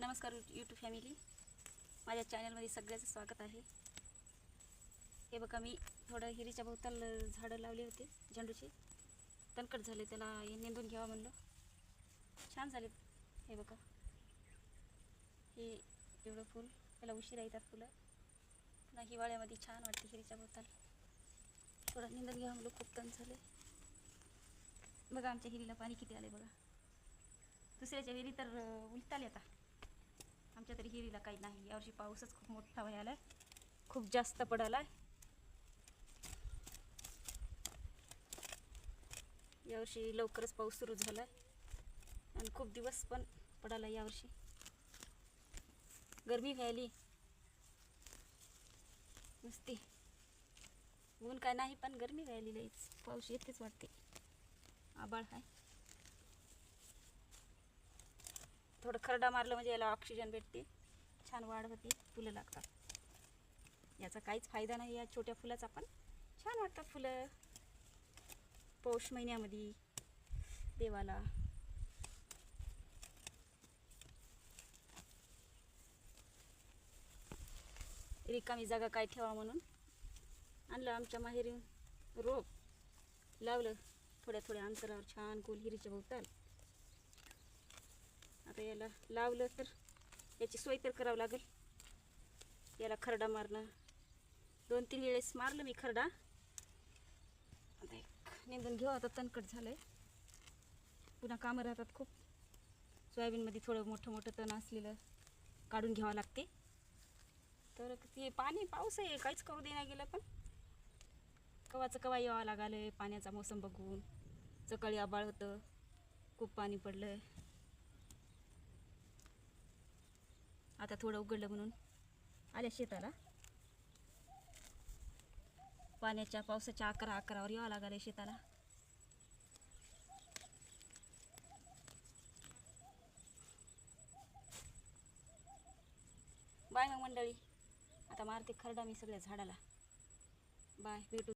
नमस्कार YouTube family माझ्या चॅनलमध्ये सगळ्याचं स्वागत आहे. हे बघा मी थोडं हिरीच्या भोवताल झाडं लावले होते झेंडूची. तणकट झाले त्याला हे नेंदून घ्यावं म्हणलं. छान झाले हे बघा. हे एवढं फूल त्याला उशिरा येतात फुलं. पुन्हा हिवाळ्यामध्ये छान वाटते हिरीच्या भोवताल. थोडं निंदून घ्यावा म्हणलं खूप तण झाले. बघा आमच्या हिरीला पाणी किती आले बघा. दुसऱ्याच्या विहिरी तर उलटाले आता. विहिरीला काही नाही. यावर्षी पाऊसच खूप मोठा व्हायला खूप जास्त पडाला यावर्षी लवकरच पाऊस सुरू झाला आणि खूप दिवस पण पडाला यावर्षी गरमी व्हायली. नुसती ऊन काय नाही पण गरमी व्हायली लईच. पाऊस येतेच वाटते. आबाळ आहे थोडं खरडा मारलं म्हणजे याला ऑक्सिजन भेटते. छान वाढ होती फुलं लागतात. याचा काहीच फायदा नाही या छोट्या फुलाचा पण. छान वाटतात फुलं. पौष महिन्यामध्ये देवाला. रिकामी जागा काय ठेवा म्हणून आणलं आमच्या माहेरी रोप. लावलं थोड्या थोड्या अंतरावर छान गोल हिरीच्या भोवताल आता याला लावलं तर याची सोय तर करावं लागेल. याला खरडा मारणं. दोन तीन वेळेस मारलं मी खरडा. निंदून घेऊ आता तणकट झालं आहे पुन्हा कामं राहतात खूप. सोयाबीनमध्ये थोडं मोठं मोठं तण असलेलं काढून घ्यावं लागते. तर ते पाणी पाऊस आहे काहीच करू देण्या गेलं पण. कवाचं कवा यावं लागलं पाण्याचा मोसम बघून. सकाळी आबाळ होतं खूप पाणी पडलं आता थोडं उघडलं म्हणून. आल्या शेताला. पाण्याच्या पावसाच्या अकरा अकरावर यावं लागाले शेताला. बाय मग मंडळी. आता मारते खरडा मी सगळ्या झाडाला. बाय भेटू.